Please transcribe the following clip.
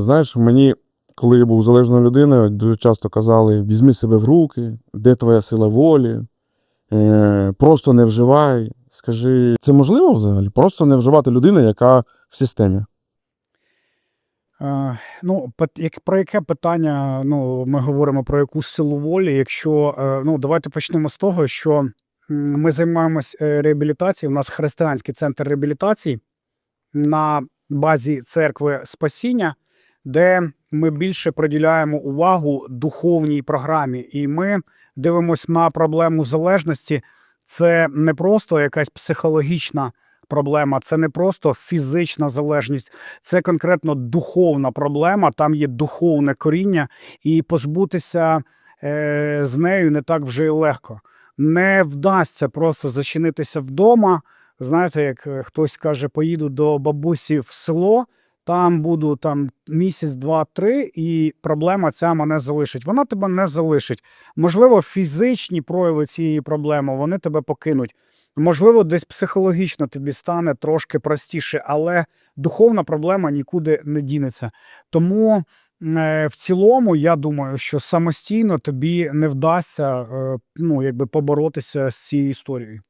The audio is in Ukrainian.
Знаєш, мені, коли я був залежною людиною, дуже часто казали: візьми себе в руки, де твоя сила волі, е, просто не вживай. Скажи, це можливо взагалі? Просто не вживати людину, яка в системі. Е, Ну, як про яке питання? Ну, ми говоримо про якусь силу волі. Якщо е, ну, давайте почнемо з того, що ми займаємось е, реабілітацією. У нас християнський центр реабілітації на базі церкви спасіння, де ми більше приділяємо увагу духовній програмі, і ми дивимося на проблему залежності. Це не просто якась психологічна проблема, це не просто фізична залежність це конкретно духовна проблема, там є духовне коріння, і позбутися е, з нею не так вже й легко. Не вдасться просто зачинитися вдома. Знаєте, як е, хтось каже, поїду до бабусі в село, там буду там місяць, два, три, і проблема ця мене залишить. Вона тебе не залишить. Можливо, фізичні прояви цієї проблеми вони тебе покинуть. Можливо, десь психологічно тобі стане трошки простіше, але духовна проблема нікуди не дінеться. Тому е, в цілому я думаю, що самостійно тобі не вдасться е, ну, якби поборотися з цією історією.